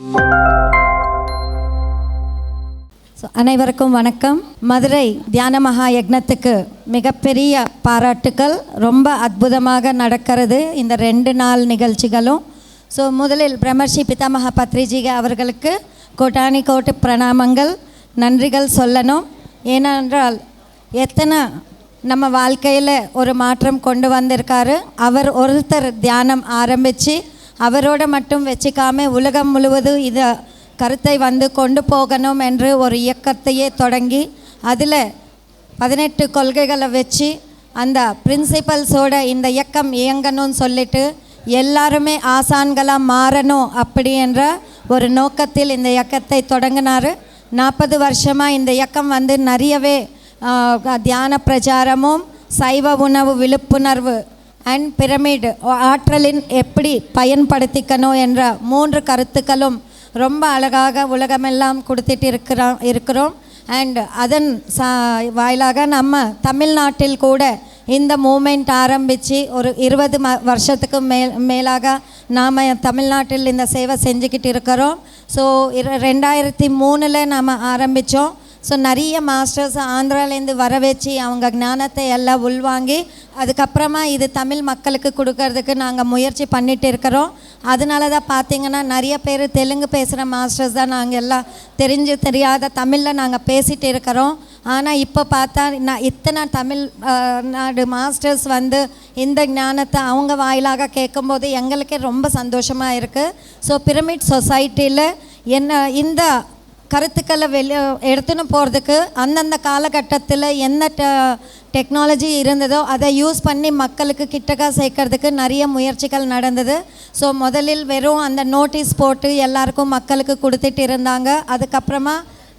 So அனைவருக்கும் வணக்கம். மதுரை தியான மகா யக்னத்துக்கு மிகப்பெரிய பாராட்டுக்கள். ரொம்ப அற்புதமாக நடக்கிறது இந்த ரெண்டு நாள் நிகழ்ச்சிகளும். ஸோ முதலில் பிரமர்ஷி பிதாமகா பத்ரிஜி அவர்களுக்கு கோட்டானி கோட்டு பிரணாமங்கள் நன்றிகள் சொல்லணும். ஏனென்றால் எத்தனை நம்ம வாழ்க்கையில் ஒரு மாற்றம் கொண்டு வந்திருக்காரு. அவர் ஒருத்தர் தியானம் ஆரம்பித்து அவரோட மட்டும் வச்சுக்காம உலகம் முழுவதும் இதை கருத்தை வந்து கொண்டு போகணும் என்று ஒரு இயக்கத்தையே தொடங்கி அதில் பதினெட்டு கொள்கைகளை வச்சு அந்த பிரின்சிபல்ஸோட இந்த இயக்கம் இயங்கணும்னு சொல்லிட்டு எல்லாருமே ஆசான்களாக மாறணும் அப்படி என்ற ஒரு நோக்கத்தில் இந்த இயக்கத்தை தொடங்கினார். நாற்பது வருஷமாக இந்த இயக்கம் வந்து நிறையவே தியான பிரச்சாரமும் சைவ உணவு விழிப்புணர்வு அண்ட் பிரமிட் ஆற்றலின் எப்படி பயன்படுத்திக்கணும் என்ற மூன்று கருத்துக்களும் ரொம்ப அழகாக உலகமெல்லாம் கொடுத்துட்டு இருக்கிறோம். இருக்கிறோம் அண்ட் அதன் சா வாயிலாக நம்ம தமிழ்நாட்டில் கூட இந்த மூமெண்ட் ஆரம்பித்து ஒரு இருபது ம வருஷத்துக்கு மேல் மேலாக நாம் தமிழ்நாட்டில் இந்த சேவை செஞ்சுக்கிட்டு இருக்கிறோம். ஸோ இர ரெண்டாயிரத்தி மூணில் நாம் ஆரம்பித்தோம் ஸோ நிறைய மாஸ்டர்ஸ் ஆந்திராலேருந்து வர வச்சு அவங்க ஞானத்தை எல்லாம் உள்வாங்கி அதுக்கப்புறமா இது தமிழ் மக்களுக்கு கொடுக்கறதுக்கு நாங்கள் முயற்சி பண்ணிட்டு இருக்கிறோம். அதனால தான் பார்த்தீங்கன்னா நிறைய பேர் தெலுங்கு பேசுகிற மாஸ்டர்ஸ் தான் நாங்கள் எல்லாம் தெரிஞ்சு தெரியாத தமிழில் நாங்கள் பேசிகிட்டு இருக்கிறோம். ஆனால் இப்போ பார்த்தா நான் இத்தனை தமிழ் நாடு மாஸ்டர்ஸ் வந்து இந்த ஞானத்தை அவங்க வாயிலாக கேட்கும்போது எங்களுக்கே ரொம்ப சந்தோஷமாக இருக்குது ஸோ பிரமிட் சொசைட்டியில் என்ன இந்த கருத்துக்களை வெளியே எடுத்துன்னு போகிறதுக்கு அந்தந்த காலகட்டத்தில் என்ன டெக்னாலஜி இருந்ததோ அதை யூஸ் பண்ணி மக்களுக்கு கிட்டக்கா சேர்க்கறதுக்கு நிறைய முயற்சிகள் நடந்தது. ஸோ முதலில் வெறும் அந்த நோட்டீஸ் போட்டு எல்லாருக்கும் மக்களுக்கு கொடுத்துட்டு இருந்தாங்க. அதுக்கப்புறமா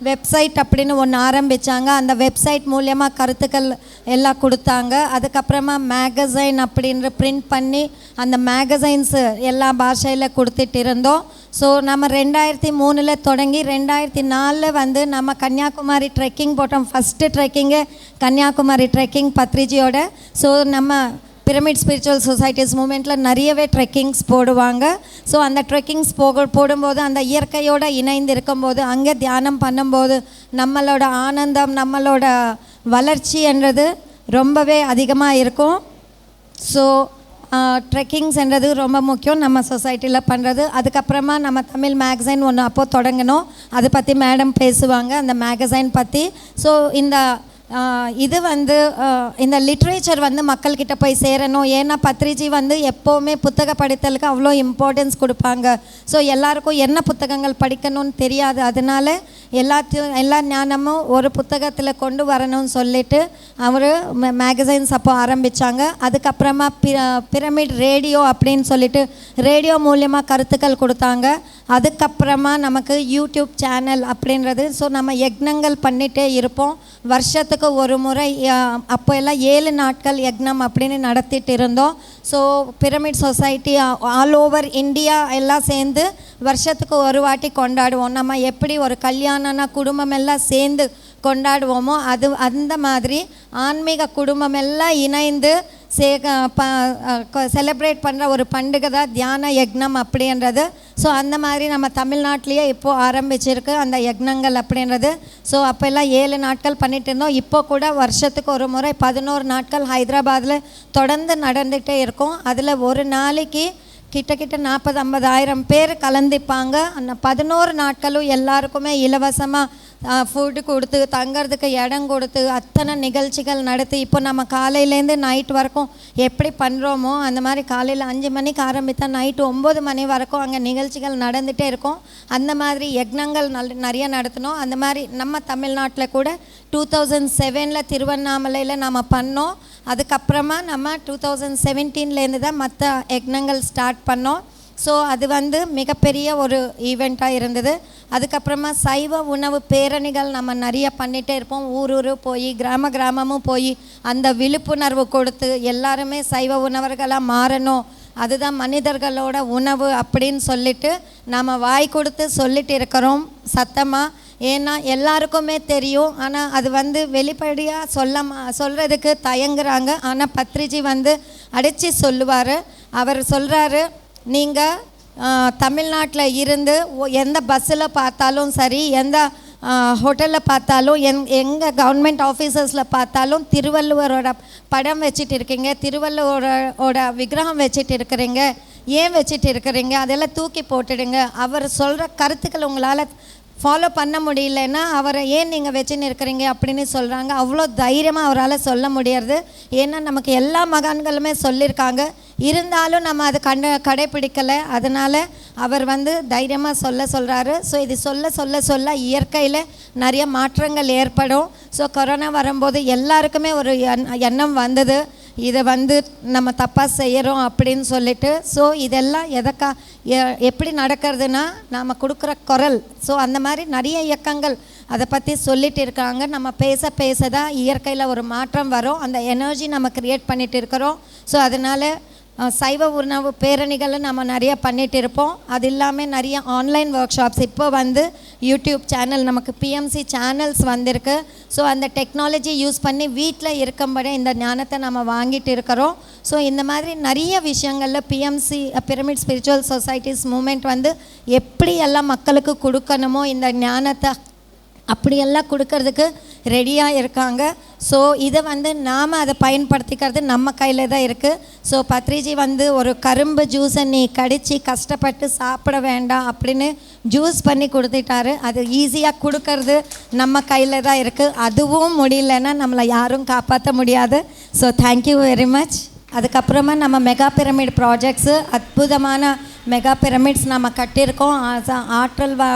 வெப்சைட் அப்படின்னு ஒன்று ஆரம்பித்தாங்க அந்த வெப்சைட் மூலியமாக கருத்துக்கள் எல்லாம் கொடுத்தாங்க. அதுக்கப்புறமா மேகசைன் அப்படின்ற பிரிண்ட் பண்ணி அந்த மேகசைன்ஸு எல்லா பாஷையில் கொடுத்துட்டு இருந்தோம். ஸோ நம்ம ரெண்டாயிரத்தி மூணில் தொடங்கி ரெண்டாயிரத்தி நாலில் வந்து நம்ம கன்னியாகுமரி ட்ரெக்கிங் போட்டோம். ஃபஸ்ட்டு ட்ரெக்கிங்கு கன்னியாகுமரி ட்ரெக்கிங் பத்ரிஜியோட ஸோ நம்ம பிரமிட் ஸ்பிரிச்சுவல் சொசைட்டிஸ் மூமெண்ட்டில் நிறையவே ட்ரெக்கிங்ஸ் போடுவாங்க. ஸோ அந்த ட்ரெக்கிங்ஸ் போக போடும்போது அந்த இயற்கையோடு இணைந்து இருக்கும்போது அங்கே தியானம் பண்ணும்போது நம்மளோட ஆனந்தம் நம்மளோட வளர்ச்சி என்றது ரொம்பவே அதிகமாக இருக்கும். ஸோ ட்ரெக்கிங்ஸ்ன்றது ரொம்ப முக்கியம் நம்ம சொசைட்டியில் பண்ணுறது அதுக்கப்புறமா நம்ம தமிழ் மேகசைன் ஒன்று அப்போது தொடங்கினோம். அதை பற்றி மேடம் பேசுவாங்க. அந்த மேகசைன் பற்றி ஸோ இந்த இது வந்து இந்த லிட்ரேச்சர் வந்து மக்கள்கிட்ட போய் சேரணும். ஏன்னா பத்ரிஜி வந்து எப்போவுமே புத்தக படித்தலுக்கு அவ்வளோ இம்பார்ட்டன்ஸ் கொடுப்பாங்க. ஸோ எல்லாருக்கும் என்ன புத்தகங்கள் படிக்கணும்னு தெரியாது. அதனால எல்லாத்தையும் எல்லா ஞானமும் ஒரு புத்தகத்தில் கொண்டு வரணும்னு சொல்லிட்டு அவர் மேகசைன்ஸ் அப்போ ஆரம்பித்தாங்க அதுக்கப்புறமா பிரமிட் ரேடியோ அப்படின்னு சொல்லிட்டு ரேடியோ மூலியமாக கருத்துக்கள் கொடுத்தாங்க. அதுக்கப்புறமா நமக்கு யூடியூப் சேனல் அப்படின்றது. ஸோ நம்ம யக்னங்கள் பண்ணிகிட்டே இருப்போம். வருஷத்துக்கு ஒரு முறை அப்போ எல்லாம் ஏழு நாட்கள் யக்னம் அப்படின்னு நடத்திட்டு இருந்தோம். So pyramid society all over India எல்லாம் சேர்ந்து வருஷத்துக்கு ஒரு வாட்டி கொண்டாடுவோம். நம்ம எப்படி ஒரு கல்யாணம்னா குடும்பம் எல்லாம் சேர்ந்து கொண்டாடுவோமோ? அது அந்த மாதிரி ஆன்மீக குடும்பம் எல்லாம் இணைந்து சே செலிப்ரேட் பண்ணுற ஒரு பண்டிகை தான் தியான யக்னம் அப்படின்றது. ஸோ அந்த மாதிரி நம்ம தமிழ்நாட்டிலேயே இப்போது ஆரம்பிச்சிருக்கு அந்த யக்னங்கள் அப்படின்றது. ஸோ அப்போல்லாம் ஏழு நாட்கள் பண்ணிட்டு இருந்தோம். இப்போ கூட வருஷத்துக்கு ஒரு முறை பதினோரு நாட்கள் ஹைதராபாத்தில் தொடர்ந்து நடந்துகிட்டே இருக்கும். அதில் ஒரு நாளைக்கு கிட்ட கிட்ட நாற்பது ஐம்பதாயிரம் பேர் கலந்துப்பாங்க. அந்த பதினோரு நாட்களும் எல்லாருக்குமே இலவசமாக ஃபுட்டு கொடுத்து தங்கிறதுக்கு இடம் கொடுத்து அத்தனை நிகழ்ச்சிகள் நடத்தி இப்போ நம்ம காலையிலேருந்து நைட் வரைக்கும் எப்படி பண்ணுறோமோ அந்த மாதிரி காலையில் அஞ்சு மணிக்கு ஆரம்பித்தா நைட்டு ஒம்பது மணி வரைக்கும் அங்கே நிகழ்ச்சிகள் நடந்துகிட்டே இருக்கும். அந்த மாதிரி யக்னங்கள் நல் நிறைய நடத்தினோம் அந்த மாதிரி நம்ம தமிழ்நாட்டில் கூட டூ தௌசண்ட் செவனில் திருவண்ணாமலையில் நம்ம பண்ணோம். அதுக்கப்புறமா நம்ம டூ தௌசண்ட் செவன்டீன்லேருந்து தான் மற்ற யக்னங்கள் ஸ்டார்ட் பண்ணோம். ஸோ அது வந்து மிகப்பெரிய ஒரு ஈவெண்ட்டாக இருந்தது. அதுக்கப்புறமா சைவ உணவு பேரணிகள் நம்ம நிறைய பண்ணிகிட்டே இருப்போம். ஊர் ஊர் போய் கிராம கிராமமும் போய் அந்த விழிப்புணர்வு கொடுத்து எல்லாருமே சைவ உணவர்களாக மாறணும். அதுதான் மனிதர்களோட உணவு அப்படின்னு சொல்லிட்டு நாம் வாய் கொடுத்து சொல்லிட்டு இருக்கிறோம் சத்தமாக ஏன்னா எல்லாருக்குமே தெரியும். ஆனால் அது வந்து வெளிப்படையாக சொல்ல மா- தயங்குறாங்க. ஆனால் பத்ரிஜி வந்து அடித்து சொல்லுவார். அவர் சொல்கிறாரு நீங்கள் தமிழ்நாட்டில் இருந்து ஒ- எந்த பஸ்ஸில் பார்த்தாலும் சரி எந்த ஹோட்டலில் பார்த்தாலும் எங் எங்கே கவர்மெண்ட் ஆஃபீஸர்ஸில் பார்த்தாலும் திருவள்ளுவரோட படம் வச்சுட்டு இருக்கீங்க திருவள்ளுவரோட விக்கிரகம் வச்சுட்டு இருக்கிறீங்க ஏன் வச்சுட்டு இருக்கிறீங்க அதெல்லாம் தூக்கி போட்டுடுங்க. அவர் சொல்கிற கருத்துக்கள் உங்களால் ஃபாலோ பண்ண முடியலன்னா அவரை ஏன் நீங்கள் வச்சுன்னு இருக்கிறீங்க அப்படின்னு சொல்கிறாங்க அவ்வளோ தைரியமாக அவரால் சொல்ல முடியாது ஏன்னா நமக்கு எல்லா மகான்களுமே சொல்லியிருக்காங்க. இருந்தாலும் நம்ம அதை கண்ட கடைப்பிடிக்கலை. அதனால் அவர் வந்து தைரியமாக சொல்ல சொல்கிறாரு ஸோ இது சொல்ல சொல்ல சொல்ல இயற்கையில் நிறைய மாற்றங்கள் ஏற்படும். ஸோ கொரோனா வரும்போது எல்லாருக்குமே ஒரு எண்ணம் வந்தது. இதை வந்து நம்ம தப்பாக செய்கிறோம் அப்படின்னு சொல்லிட்டு ஸோ இதெல்லாம் எதக்கா எ- எப்படி நடக்கிறதுனா நாம் கொடுக்குற குரல் ஸோ அந்த மாதிரி நிறைய இயக்கங்கள் அதை பற்றி சொல்லிட்டு இருக்காங்க. நம்ம பேச பேச தான் இயற்கையில் ஒரு மாற்றம் வரும். அந்த எனர்ஜி நம்ம க்ரியேட் பண்ணிட்டு இருக்கிறோம். ஸோ அதனால் சைவ உணவு பேரணிகளை நம்ம நிறைய பண்ணிட்டு இருப்போம் அது இல்லாமல் நிறைய ஆன்லைன் ஒர்க் ஷாப்ஸ் இப்போ வந்து யூடியூப் சேனல் நமக்கு பிஎம்சி சேனல்ஸ் வந்திருக்கு. ஸோ அந்த டெக்னாலஜி யூஸ் பண்ணி வீட்டில் இருக்கும்படி இந்த ஞானத்தை நம்ம வாங்கிட்டு இருக்கிறோம் ஸோ இந்த மாதிரி நிறைய விஷயங்களில் PMC pyramid spiritual societies movement வந்து எப்படி எல்லாம் மக்களுக்கு கொடுக்கணுமோ இந்த ஞானத்தை அப்படியெல்லாம் கொடுக்கறதுக்கு ரெடியாக இருக்காங்க. ஸோ இதை வந்து நாம் அதை பயன்படுத்திக்கிறது நம்ம கையில் தான் இருக்குது ஸோ பத்ரிஜி வந்து ஒரு கரும்பு ஜூஸை நீ கடித்து கஷ்டப்பட்டு சாப்பிட வேண்டாம் அப்படின்னு ஜூஸ் பண்ணி கொடுத்துட்டாரு. அது ஈஸியாக கொடுக்கறது நம்ம கையில் தான் இருக்குது அதுவும் முடியலன்னா நம்மளை யாரும் காப்பாற்ற முடியாது. ஸோ தேங்க்யூ வெரி மச் அதுக்கப்புறமா நம்ம மெகா பிரமிட் ப்ராஜெக்ட்ஸு அற்புதமான மெகா பிரமிட்ஸ் நம்ம கட்டியிருக்கோம். ஆற்றல் வா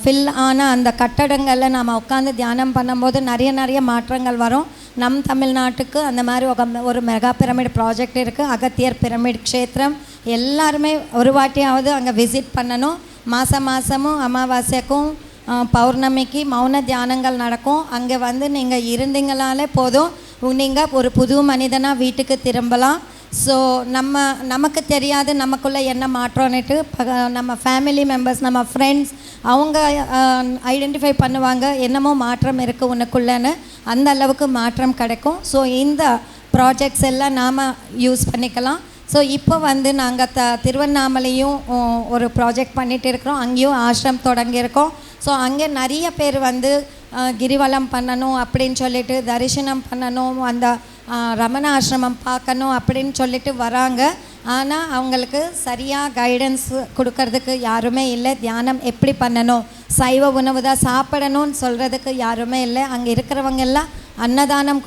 ஃபில் ஆன அந்த கட்டடங்களில் நாம் உட்காந்து தியானம் பண்ணும்போது நிறைய நிறைய மாற்றங்கள் வரும். நம் தமிழ்நாட்டுக்கு அந்த மாதிரி ஒரு ஒரு மெகா பிரமிட் ப்ராஜெக்ட் இருக்குது அகத்தியர் பிரமிட் க்ஷேத்திரம். எல்லாருமே ஒரு வாட்டியாவது அங்கே விசிட் பண்ணணும். மாதம் மாதமும் அமாவாசைக்கும் பௌர்ணமிக்கு மௌன தியானங்கள் நடக்கும். அங்கே வந்து நீங்கள் இருந்தீங்களாலே போதும். நீங்கள் ஒரு புது மனிதனாக வீட்டுக்கு திரும்பலாம். ஸோ நம்ம நமக்கு தெரியாது நமக்குள்ளே என்ன மாற்றோன்னுட்டு நம்ம ஃபேமிலி மெம்பர்ஸ் நம்ம ஃப்ரெண்ட்ஸ் அவங்க ஐடென்டிஃபை பண்ணுவாங்க என்னமோ மாற்றம் இருக்குது உனக்குள்ளேன்னு அந்த அளவுக்கு மாற்றம் கிடைக்கும். ஸோ இந்த ப்ராஜெக்ட்ஸ் எல்லாம் நாம் யூஸ் பண்ணிக்கலாம். ஸோ இப்போ வந்து நாங்கள் த திருவண்ணாமலையும் ஒரு ப்ராஜெக்ட் பண்ணிகிட்டு இருக்கிறோம். அங்கேயும் ஆசிரம் தொடங்கியிருக்கோம். ஸோ அங்கே நிறைய பேர் வந்து கிரிவலம் பண்ணணும் அப்படின்னு சொல்லிட்டு தரிசனம் பண்ணணும் அந்த ரமண ஆசிரமம் பார்க்கணும் அப்படின்னு சொல்லிட்டு வராங்க. ஆனால் அவங்களுக்கு சரியாக கைடன்ஸ் கொடுக்கறதுக்கு யாருமே இல்லை. தியானம் எப்படி பண்ணணும்? சைவ உணவு தான் சாப்பிடணும்னு சொல்கிறதுக்கு யாருமே இல்லை. அங்கே இருக்கிறவங்க எல்லாம் அன்னதானம்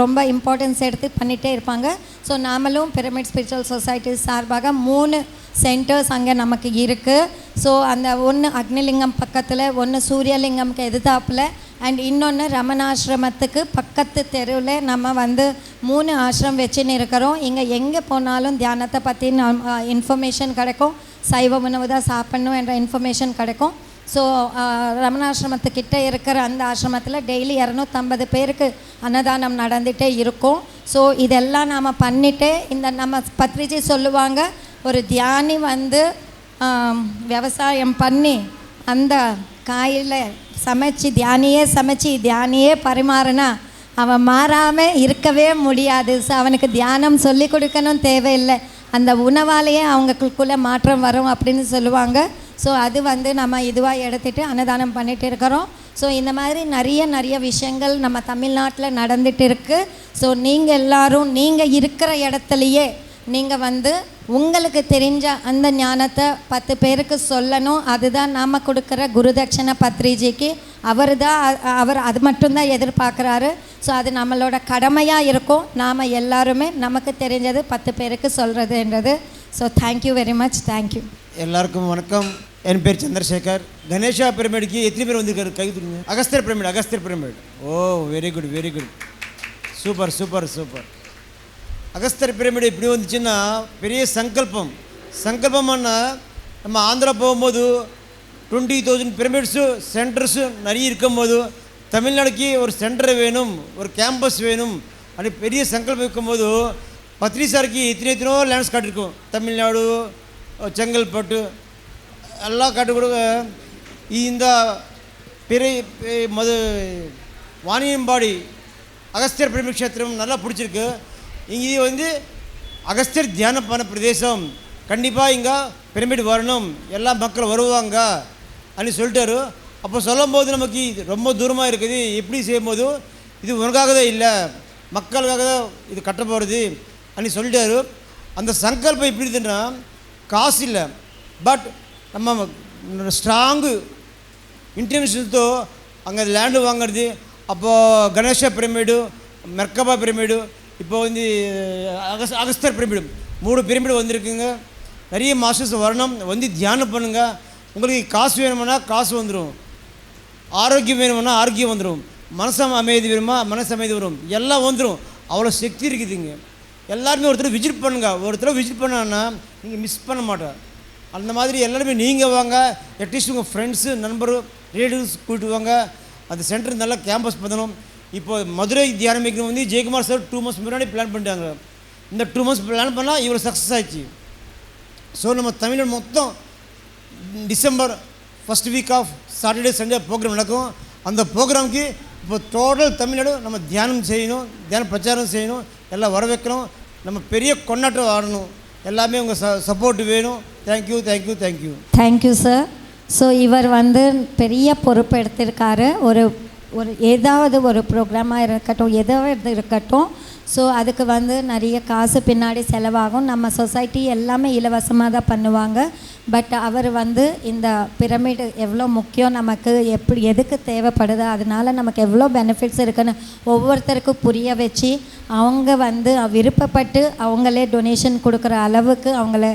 ரொம்ப இம்பார்ட்டன்ஸ் எடுத்து பண்ணிகிட்டே இருப்பாங்க. ஸோ நாமளும் பிரமிட் ஸ்பிரிச்சுவல் சொசைட்டி சார்பாக மூணு சென்டர்ஸ் அங்கே நமக்கு இருக்குது ஸோ அந்த ஒன்று அக்னிலிங்கம் பக்கத்தில் ஒன்று சூரியலிங்கம்க்கு எதிர்த்தாப்புல அண்ட் இன்னொன்று ரமணாசிரமத்துக்கு பக்கத்து தெருவில் நம்ம வந்து மூணு ஆசிரம் வச்சுன்னு இருக்கிறோம். இங்கே எங்கே போனாலும் தியானத்தை பற்றி இன்ஃபர்மேஷன் கிடைக்கும். சைவ உணவு தான் சாப்பிட்ணும் என்ற இன்ஃபர்மேஷன் கிடைக்கும். ஸோ ரமணாசிரமத்துக்கிட்ட இருக்கிற அந்த ஆசிரமத்தில் டெய்லி இரநூத்தம்பது பேருக்கு அன்னதானம் நடந்துகிட்டே இருக்கும். ஸோ இதெல்லாம் நாம் பண்ணிட்டு இந்த நம்ம பத்ரிஜி சொல்லுவாங்க ஒரு தியானி வந்து விவசாயம் பண்ணி அந்த காயில் சமைச்சு தியானியே சமைச்சு தியானியே பரிமாறினா அவன் மாறாமல் இருக்கவே முடியாது. ஸோ அவனுக்கு தியானம் சொல்லி கொடுக்கணும் தேவையில்லை. அந்த உணவாலேயே அவங்களுக்குள்ளே மாற்றம் வரும் அப்படின்னு சொல்லுவாங்க. ஸோ அது வந்து நம்ம இதுவாக எடுத்துட்டு அன்னதானம் பண்ணிட்டு இருக்கிறோம். ஸோ இந்த மாதிரி நிறைய நிறைய விஷயங்கள் நம்ம தமிழ்நாட்டில் நடந்துட்டு இருக்குது ஸோ நீங்கள் எல்லாரும் நீங்கள் இருக்கிற இடத்துலையே நீங்கள் வந்து உங்களுக்கு தெரிஞ்ச அந்த ஞானத்தை பத்து பேருக்கு சொல்லணும். அதுதான் நாம் கொடுக்குற குருதட்சண பத்ரிஜிக்கு. அவர் தான் அவர் அது மட்டும்தான் எதிர்பார்க்குறாரு. ஸோ அது நம்மளோட கடமையாக இருக்கும். நாம் எல்லாருமே நமக்கு தெரிஞ்சது பத்து பேருக்கு சொல்கிறதுன்றது so thank you very much thank you எல்லாருக்கும் வணக்கம். என் பேர் சந்திரசேகர். கணேஷா பிரமிடுக்கு எத்தனை பேர் வந்திருக்காரு? கை தூக்குங்க Agasthar pyramid Agasthar pyramid. Oh very good very good super super super Agasthar pyramid இப்படி வந்துச்சுன்னா பெரிய சங்கல்பம். சங்கல்பம்னா நம்ம ஆந்திரா போகும்போது டுவெண்ட்டி தௌசண்ட் பிரமிட்ஸு சென்டர்ஸு நிறைய இருக்கும்போது தமிழ்நாடுக்கு ஒரு சென்டர் வேணும் ஒரு கேம்பஸ் வேணும். அப்படி பெரிய சங்கல்பம் இருக்கும்போது பத்ரி சாருக்கு இத்தனை எத்தனையோ லேண்ட்ஸ் காட்டிருக்கும் தமிழ்நாடு செங்கல்பட்டு எல்லாம் காட்டு கொடுக்க இந்த பெரிய பெ- மது வாணியம்பாடி அகஸ்தியர் பிரமிக் கஷேத்திரம் நல்லா பிடிச்சிருக்கு. இங்கே வந்து அகஸ்தியர் தியானப்பான பிரதேசம். கண்டிப்பாக இங்கே பிரமிட் வரணும். எல்லா மக்கள் வருவாங்க அப்படின்னு சொல்லிட்டாரு. அப்போ சொல்லும் போது நமக்கு ரொம்ப தூரமாக இருக்குது. எப்படி செய்யும் போது இது உனக்காக தான் இல்லை. மக்களுக்காக தான் இது கட்ட போகிறது அப்படின்னு சொல்லிட்டாரு. அந்த சங்கல்பம் எப்படி இருக்குன்னா காசு இல்லை. பட் நம்ம ஸ்ட்ராங்கு இன்டென்ஷன்తో அங்கே லேண்டு வாங்குறது. அப்போது గణేష పిరమిడు మెర్కబా పిరమిడు இப்போ வந்து அகஸ் அகஸ்தர் பிரமிடு மூணு பிரமிடு வந்திருக்குங்க. நிறைய மாஸ்டர்ஸ் வரணும். வந்து தியானம் பண்ணுங்கள் உங்களுக்கு காசு வேணும்னா காசு வந்துடும் ஆரோக்கியம் வேணும்னா ஆரோக்கியம் வந்துடும் மனசம் அமைதி வேணுமா மனசு அமைதி வரும். எல்லாம் வந்துடும் அவ்வளோ சக்தி இருக்குதுங்க. எல்லாருமே ஒருத்தர் விசிட் பண்ணுங்க. ஒருத்தர் விசிட் பண்ணான்னா நீங்கள் மிஸ் பண்ண மாட்டேன் அந்த மாதிரி எல்லாருமே நீங்கள் வாங்க. அட்லீஸ்ட் உங்கள் ஃப்ரெண்ட்ஸு நண்பர் ரிலேட்டிவ்ஸ் கூப்பிட்டு வாங்க. அந்த சென்டர் நல்லா கேம்பஸ் பண்ணணும். இப்போ மதுரை தியானம் வைக்கணும் வந்து ஜெயக்குமார் சார் டூ மந்த்ஸ் முன்னாடி பிளான் பண்ணிட்டாங்க. இந்த டூ மந்த்ஸ் பிளான் பண்ணால் இவ்வளோ சக்ஸஸ் ஆச்சு ஸோ நம்ம தமிழன் மொத்தம் December first week of Saturday Sunday program நடக்கும். அந்த ப்ரோக்ராமுக்கு இப்போ டோட்டல் தமிழ்நாடு நம்ம தியானம் செய்யணும் தியான பிரச்சாரம் செய்யணும் எல்லாம் வர வைக்கணும் நம்ம பெரிய கொண்டாட்டம் ஆடணும். எல்லாமே உங்கள் ச சப்போர்ட் வேணும். Thank you thank you thank you thank you sir so இவர் வந்து பெரிய பொறுப்பு எடுத்திருக்காரு. ஒரு ஒரு ஏதாவது ஒரு ப்ரோக்ராமாக இருக்கட்டும் எதாவது இருக்கட்டும். ஸோ அதுக்கு வந்து நிறைய காசு பின்னாடி செலவாகும். நம்ம சொசைட்டி எல்லாமே இலவசமாக தான் பண்ணுவாங்க. பட் அவர் வந்து இந்த பிரமிடு எவ்வளோ முக்கியம் நமக்கு எப்படி எதுக்கு தேவைப்படுது அதனால நமக்கு எவ்வளோ பெனிஃபிட்ஸ் இருக்குன்னு ஒவ்வொருத்தருக்கும் புரிய வச்சு அவங்க வந்து விருப்பப்பட்டு அவங்களே டொனேஷன் கொடுக்குற அளவுக்கு அவங்கள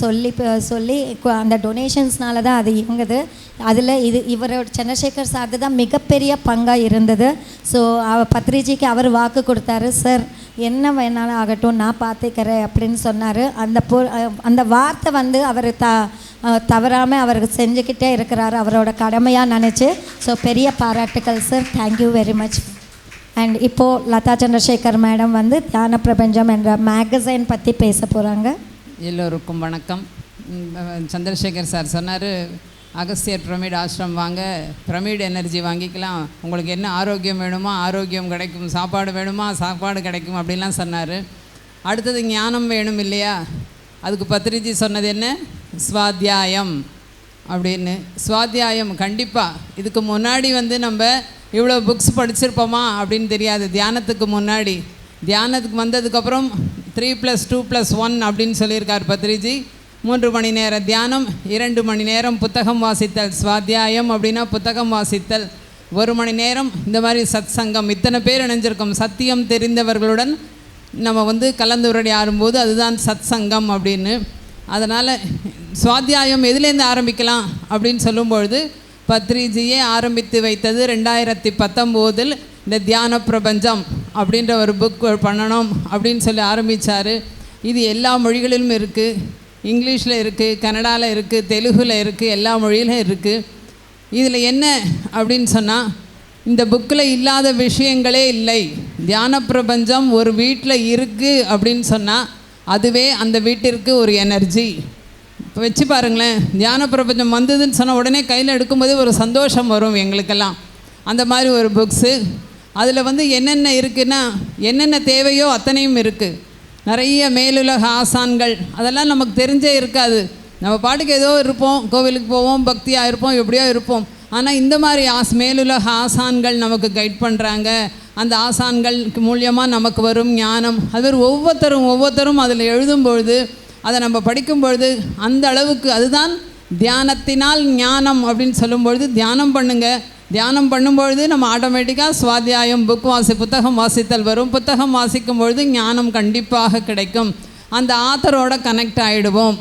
சொல்லி சொல்லி அந்த டொனேஷன்ஸ்னால தான் அது இயங்குது. அதில் இது இவரோட சந்திரசேகர் சார்து தான் மிகப்பெரிய பங்காக இருந்தது. ஸோ பத்ரிஜிக்கு அவர் வாக்கு கொடுத்தாரு சார் என்ன வேணாலும் ஆகட்டும் நான் பார்த்துக்கிறேன் அப்படின்னு சொன்னார். அந்த பொ அந்த வார்த்தை வந்து அவர் த தவறாமல் அவர் செஞ்சுக்கிட்டே இருக்கிறாரு அவரோட கடமையாக நினச்சி. ஸோ பெரிய பாராட்டுக்கள் sir thank you very much and இப்போது லதா சந்திரசேகர் மேடம் வந்து தியான பிரபஞ்சம் என்ற மேகசைன் பற்றி பேச போகிறாங்க எல்லோருக்கும் வணக்கம். சந்திரசேகர் சார் சொன்னார் அகஸ்தியர் பிரமிட் ஆசிரம் வாங்க பிரமிட் எனர்ஜி வாங்கிக்கலாம். உங்களுக்கு என்ன ஆரோக்கியம் வேணுமோ ஆரோக்கியம் கிடைக்கும். சாப்பாடு வேணுமா சாப்பாடு கிடைக்கும் அப்படின்லாம் சொன்னார். அடுத்தது ஞானம் வேணும் இல்லையா? அதுக்கு பத்ரிஜி சொன்னது என்ன? ஸ்வாத்தியாயம் அப்படின்னு. ஸ்வாத்தியாயம் கண்டிப்பாக இதுக்கு முன்னாடி வந்து நம்ம இவ்வளோ புக்ஸ் படிச்சிருப்போமா அப்படின்னு தெரியாது. தியானத்துக்கு முன்னாடி. தியானத்துக்கு வந்ததுக்கப்புறம் three plus two plus one அப்படின்னு சொல்லியிருக்கார் பத்ரிஜி. மூன்று மணி நேர தியானம் இரண்டு மணி நேரம் புத்தகம் வாசித்தல் ஸ்வாத்தியாயம் அப்படின்னா புத்தகம் வாசித்தல். ஒரு மணி நேரம் இந்த மாதிரி சத் சங்கம் இத்தனை பேர் இணைஞ்சிருக்கோம். சத்தியம் தெரிந்தவர்களுடன் நம்ம வந்து கலந்துரையாடும்போது அதுதான் சத் சங்கம் அப்படின்னு. அதனால் சுவாத்தியாயம் எதுலேருந்து ஆரம்பிக்கலாம் அப்படின்னு சொல்லும்பொழுது பத்ரிஜியே ஆரம்பித்து வைத்தது ரெண்டாயிரத்தி பத்தொம்போதில் இந்த தியான பிரபஞ்சம் அப்படின்ற ஒரு புக் பண்ணணும் அப்படின்னு சொல்லி ஆரம்பித்தார் இது எல்லா மொழிகளிலும் இருக்குது இங்கிலீஷில் இருக்குது கன்னடாவில் இருக்குது தெலுங்கில் இருக்குது எல்லா மொழியிலும் இருக்குது இதில் என்ன அப்படின்னு சொன்னால் இந்த புக்கில் இல்லாத விஷயங்களே இல்லை. தியான பிரபஞ்சம் ஒரு வீட்டில் இருக்குது அப்படின்னு சொன்னால் அதுவே அந்த வீட்டிற்கு ஒரு எனர்ஜி இப்போ வச்சு பாருங்களேன் தியான பிரபஞ்சம் வந்ததுன்னு சொன்னால் உடனே கையில் எடுக்கும்போது ஒரு சந்தோஷம் வரும் எங்களுக்கெல்லாம். அந்த மாதிரி ஒரு புக்ஸு அதில் வந்து என்னென்ன இருக்குன்னா என்னென்ன தேவையோ அத்தனையும் இருக்குது நிறைய மேலுலக ஆசான்கள் அதெல்லாம் நமக்கு தெரிஞ்சே இருக்காது. நம்ம பாட்டுக்கு ஏதோ இருப்போம் கோவிலுக்கு போவோம் பக்தியாக இருப்போம் எப்படியோ இருப்போம். ஆனால் இந்த மாதிரி ஆஸ் மேலுலக ஆசான்கள் நமக்கு கைட் பண்ணுறாங்க அந்த ஆசான்கள் மூலியமாக நமக்கு வரும் ஞானம். அது ஒவ்வொருத்தரும் ஒவ்வொருத்தரும் அதில் எழுதும்பொழுது அதை நம்ம படிக்கும் பொழுது அந்த அளவுக்கு அதுதான் தியானத்தினால் ஞானம் அப்படின்னு சொல்லும்பொழுது தியானம் பண்ணுங்கள் தியானம் பண்ணும்பொழுது நம்ம ஆட்டோமேட்டிக்காக சுவாத்தியாயம் புக் வாசி புத்தகம் வாசித்தல் வரும். புத்தகம் வாசிக்கும் பொழுது ஞானம் கண்டிப்பாக கிடைக்கும். அந்த ஆத்தரோட கனெக்ட் ஆகிடுவோம்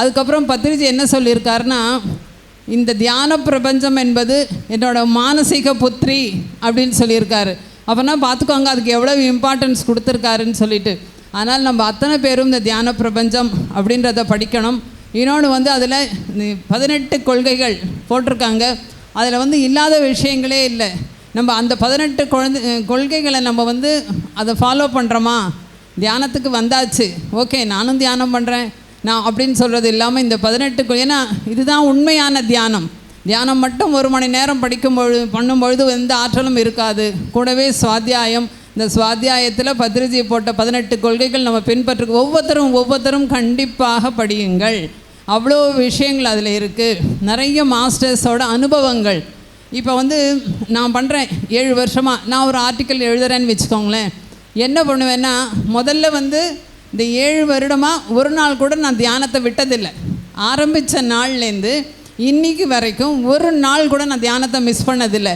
அதுக்கப்புறம் பத்திரிஜி என்ன சொல்லியிருக்காருன்னா இந்த தியான பிரபஞ்சம் என்பது என்னோட மானசீக புத்திரி அப்படின்னு சொல்லியிருக்காரு. அப்போனா பார்த்துக்கோங்க அதுக்கு எவ்வளோ இம்பார்ட்டன்ஸ் கொடுத்துருக்காருன்னு சொல்லிட்டு. ஆனால் நம்ம அத்தனை பேரும் இந்த தியான பிரபஞ்சம் அப்படின்றத படிக்கணும். இன்னொன்று வந்து அதில் பதினெட்டு கொள்கைகள் போட்டிருக்காங்க. அதில் வந்து இல்லாத விஷயங்களே இல்லை. நம்ம அந்த பதினெட்டு குழந்தை கொள்கைகளை நம்ம வந்து அதை ஃபாலோ பண்ணுறோமா தியானத்துக்கு வந்தாச்சு. ஓகே நானும் தியானம் பண்ணுறேன் நான் அப்படின்னு சொல்கிறது இல்லாமல் இந்த பதினெட்டு ஏன்னா இதுதான் உண்மையான தியானம். தியானம் மட்டும் ஒரு மணி நேரம் படிக்கும் பொழுது பண்ணும்பொழுது எந்த ஆற்றலும் இருக்காது. கூடவே சுவாத்தியாயம். இந்த சுவாத்தியாயத்தில் பத்ரிஜி போட்ட பதினெட்டு கொள்கைகள் நம்ம பின்பற்று ஒவ்வொருத்தரும் ஒவ்வொருத்தரும் கண்டிப்பாக படியுங்கள். அவ்வளோ விஷயங்கள் அதில் இருக்குது நிறைய மாஸ்டர்ஸோட அனுபவங்கள். இப்போ வந்து நான் பண்ணுறேன் ஏழு வருஷமாக நான் ஒரு ஆர்டிக்கல் எழுதுறேன்னு வச்சுக்கோங்களேன். என்ன பண்ணுவேன்னா முதல்ல வந்து இந்த ஏழு வருடமாக ஒரு நாள் கூட நான் தியானத்தை விட்டதில்லை. ஆரம்பித்த நாள்லேருந்து இன்னைக்கு வரைக்கும் ஒரு நாள் கூட நான் தியானத்தை மிஸ் பண்ணதில்லை.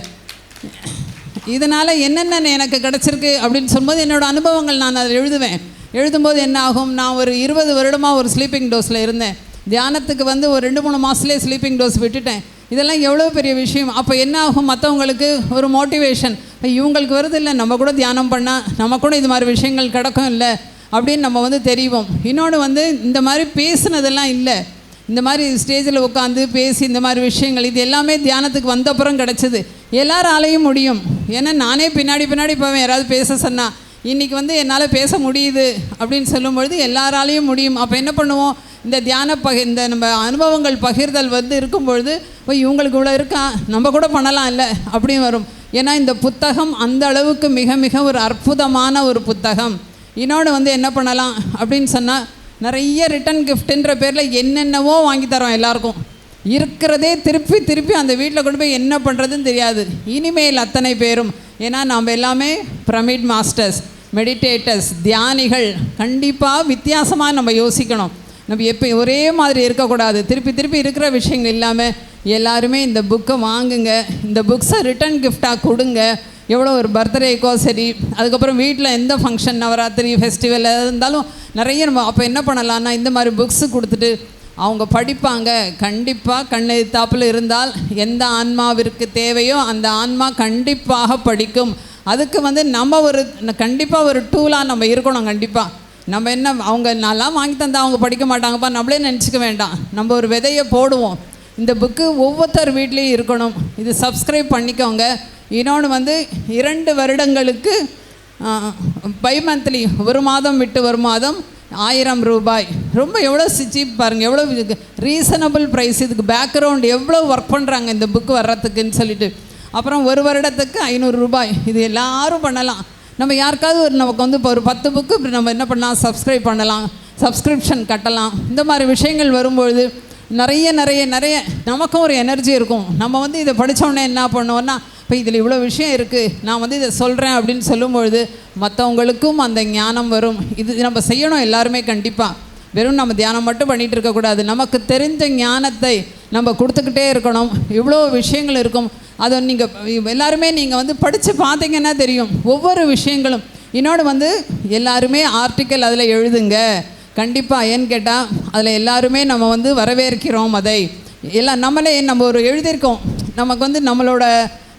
இதனால் என்னென்ன எனக்கு கிடச்சிருக்கு அப்படின்னு சொல்லும்போது என்னோடய அனுபவங்கள் நான் அதில் எழுதுவேன். எழுதும்போது என்ன ஆகும்? நான் ஒரு இருபது வருடமாக ஒரு ஸ்லீப்பிங் டோஸில் இருந்தேன். தியானத்துக்கு வந்து ஒரு ரெண்டு மூணு மாதத்துலேயே ஸ்லீப்பிங் டோஸ் விட்டுட்டேன். இதெல்லாம் எவ்வளோ பெரிய விஷயம்? அப்போ என்ன ஆகும் மற்றவங்களுக்கு ஒரு மோட்டிவேஷன் இவங்களுக்கு வருது இல்லை. நம்ம கூட தியானம் பண்ணால் நம்ம கூட இது மாதிரி விஷயங்கள் கிடக்கும் இல்லை. அப்படின்னு நம்ம வந்து தெரிவோம். இன்னொன்று வந்து இந்த மாதிரி பேசுனதெல்லாம் இல்லை. இந்த மாதிரி ஸ்டேஜில் உட்காந்து பேசி இந்த மாதிரி விஷயங்கள் இது எல்லாமே தியானத்துக்கு வந்தப்புறம் கிடச்சிது. எல்லாராலையும் முடியும். ஏன்னா நானே பின்னாடி பின்னாடி போவேன். யாராவது பேச சொன்னால் இன்றைக்கி வந்து என்னால் பேச முடியுது. அப்படின்னு சொல்லும்பொழுது எல்லாராலையும் முடியும். அப்போ என்ன பண்ணுவோம்? இந்த தியான பகி இந்த நம்ம அனுபவங்கள் பகிர்தல் வந்து இருக்கும்பொழுது போய் இவங்களுக்கு இவ்வளோ இருக்கா? நம்ம கூட பண்ணலாம் இல்லை. அப்படின்னு வரும். ஏன்னா இந்த புத்தகம் அந்த அளவுக்கு மிக மிக ஒரு அற்புதமான ஒரு புத்தகம். இன்னொன்று வந்து என்ன பண்ணலாம் அப்படின்னு சொன்னால் நிறைய ரிட்டன் கிஃப்ட்டுன்ற பேரில் என்னென்னவோ வாங்கி தரோம் எல்லாருக்கும். இருக்கிறதே திருப்பி திருப்பி அந்த வீட்டில் கொண்டு போய் என்ன பண்ணுறதுன்னு தெரியாது. இனிமேல் அத்தனை பேரும். ஏன்னா நாம் எல்லாமே பிரமிட் மாஸ்டர்ஸ் மெடிடேட்டர்ஸ் தியானிகள். கண்டிப்பாக வித்தியாசமாக நம்ம யோசிக்கணும். நம்ம எப்போ ஒரே மாதிரி இருக்கக்கூடாது. திருப்பி திருப்பி இருக்கிற விஷயங்கள் இல்லாமல் எல்லாருமே இந்த புக்கை வாங்குங்க. இந்த புக்ஸை ரிட்டன் கிஃப்டாக கொடுங்க. எவ்வளோ ஒரு பர்த்டேக்கோ சரி அதுக்கப்புறம் வீட்டில் எந்த ஃபங்க்ஷன் நவராத்திரி ஃபெஸ்டிவல் இருந்தாலும் நிறைய நம்ம அப்போ என்ன பண்ணலாம்னா இந்த மாதிரி புக்ஸு கொடுத்துட்டு அவங்க படிப்பாங்க. கண்டிப்பாக கண்ணு தாப்பில் இருந்தால் எந்த ஆன்மாவிற்கு தேவையோ அந்த ஆன்மா கண்டிப்பாக படிக்கும். அதுக்கு வந்து நம்ம ஒரு கண்டிப்பாக ஒரு டூலாக நம்ம இருக்கணும் கண்டிப்பாக நம்ம என்ன அவங்க நல்லா வாங்கி தந்தால் அவங்க படிக்க மாட்டாங்கப்பா நம்மளே நினச்சிக்க வேண்டாம். நம்ம ஒரு விதையை போடுவோம். இந்த புக்கு ஒவ்வொருத்தர் வீட்லேயும் இருக்கணும். இது சப்ஸ்கிரைப் பண்ணிக்கோங்க. இன்னொன்று வந்து இரண்டு வருடங்களுக்கு பை மந்த்லி ஒரு மாதம் விட்டு ஒரு மாதம் ஆயிரம் ரூபாய். ரொம்ப எவ்வளோ சீப் பாருங்கள் எவ்வளோ ரீசனபிள் ப்ரைஸ் இதுக்கு பேக்ரவுண்ட் எவ்வளோ ஒர்க் பண்ணுறாங்க இந்த புக்கு வர்றதுக்குன்னு சொல்லிட்டு. அப்புறம் ஒரு வருடத்துக்கு ஐநூறு ரூபாய். இது எல்லாரும் பண்ணலாம். நம்ம யாருக்காவது ஒரு நமக்கு வந்து இப்போ ஒரு பத்து புக்கு இப்படி நம்ம என்ன பண்ணலாம்? சப்ஸ்கிரைப் பண்ணலாம். சப்ஸ்கிரிப்ஷன் கட்டலாம். இந்த மாதிரி விஷயங்கள் வரும்பொழுது நிறைய நிறைய நிறைய நமக்கும் ஒரு எனர்ஜி இருக்கும். நம்ம வந்து இதை படித்தோடனே என்ன பண்ணுவோன்னா இப்போ இதில் இவ்வளோ விஷயம் இருக்குது நான் வந்து இதை சொல்கிறேன் அப்படின்னு சொல்லும்பொழுது மற்றவங்களுக்கும் அந்த ஞானம் வரும். இது நம்ம செய்யணும் எல்லாருமே கண்டிப்பாக வெறும் நம்ம தியானம் மட்டும் பண்ணிகிட்டு இருக்கக்கூடாது. நமக்கு தெரிஞ்ச ஞானத்தை நம்ம கொடுத்துக்கிட்டே இருக்கணும். இவ்வளோ விஷயங்கள் இருக்கும். அதை நீங்கள் எல்லாருமே நீங்கள் வந்து படித்து பார்த்தீங்கன்னா தெரியும். ஒவ்வொரு விஷயங்களும். இன்னொன்று வந்து எல்லாருமே ஆர்டிக்கல் அதில் எழுதுங்க. கண்டிப்பாக ஏன்னு கேட்டால் அதில் எல்லாருமே நம்ம வந்து வரவேற்கிறோம் அதை. எல்லாம் நம்மளே நம்ம ஒரு எழுதியிருக்கோம். நமக்கு வந்து நம்மளோட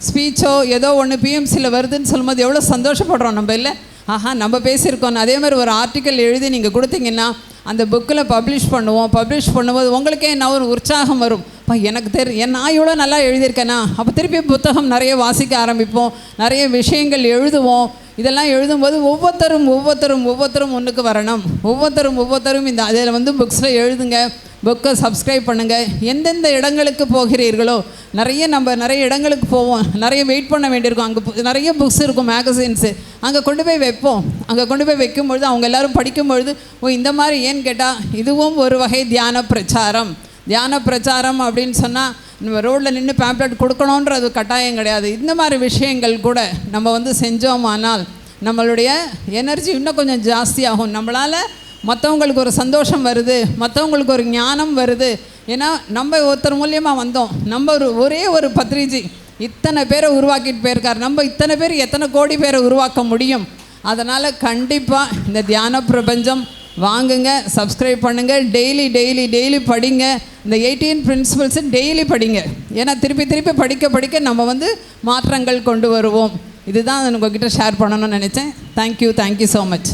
ஸ்பீச்சோ ஏதோ ஒன்று பிஎம்சியில் வருதுன்னு சொல்லும்போது எவ்வளோ சந்தோஷப்படுறோம் நம்ம இல்லை? ஆஹா நம்ம பேசியிருக்கோம். அதே மாதிரி ஒரு ஆர்டிக்கல் எழுதி நீங்கள் கொடுத்தீங்கன்னா அந்த புக்கில் பப்ளிஷ் பண்ணுவோம். பப்ளிஷ் பண்ணும்போது உங்களுக்கே என்ன ஒரு உற்சாகம் வரும். அப்பா எனக்கு தெரி என் நான் இவ்வளோ நல்லா எழுதியிருக்கேனா அப்போ திருப்பி புத்தகம் நிறைய வாசிக்க ஆரம்பிப்போம் நிறைய விஷயங்கள் எழுதுவோம். இதெல்லாம் எழுதும்போது ஒவ்வொருத்தரும் ஒவ்வொருத்தரும் ஒவ்வொருத்தரும் ஒன்றுக்கு வரணும். ஒவ்வொருத்தரும் ஒவ்வொருத்தரும் இந்த அதில் வந்து புக்ஸில் எழுதுங்க புக்கை சப்ஸ்கிரைப் பண்ணுங்கள் எந்தெந்த இடங்களுக்கு போகிறீர்களோ நிறைய நம்ம நிறைய இடங்களுக்கு போவோம். நிறைய வெயிட் பண்ண வேண்டியிருக்கும். அங்கே நிறைய புக்ஸ் இருக்கும் மேகசின்ஸு அங்கே கொண்டு போய் வைப்போம். அங்கே கொண்டு போய் வைக்கும்பொழுது அவங்க எல்லாரும் படிக்கும்பொழுது ஓ இந்த மாதிரி ஏன்னு கேட்டால் இதுவும் ஒரு வகை தியான பிரச்சாரம். தியான பிரச்சாரம் அப்படின்னு சொன்னால் நம்ம ரோட்டில் நின்று பேம்ப்ளெட் கொடுக்கணுன்றது கட்டாயம் கிடையாது. இந்த மாதிரி விஷயங்கள் கூட நம்ம வந்து செஞ்சோமானால் நம்மளுடைய எனர்ஜி இன்னும் கொஞ்சம் ஜாஸ்தியாகும். நம்மளால் மற்றவங்களுக்கு ஒரு சந்தோஷம் வருது மற்றவங்களுக்கு ஒரு ஞானம் வருது. ஏன்னா நம்ம ஒருத்தர் மூலியமாக வந்தோம். நம்ம ஒரு ஒரே ஒரு பத்ரிஜி இத்தனை பேரை உருவாக்கிட்டு போயிருக்கார். நம்ம இத்தனை பேர் எத்தனை கோடி பேரை உருவாக்க முடியும்? அதனால் கண்டிப்பாக இந்த தியான பிரபஞ்சம் வாங்குங்க சப்ஸ்கிரைப் பண்ணுங்கள் டெய்லி டெய்லி டெய்லி படிங்க. இந்த எயிட்டீன் பிரின்சிபல்ஸை டெய்லி படிங்க. ஏன்னா திருப்பி திருப்பி படிக்க படிக்க நம்ம வந்து மாற்றங்கள் கொண்டு வருவோம். இதுதான் உங்ககிட்ட ஷேர் பண்ணணும்னு நினச்சேன். Thank you thank you so much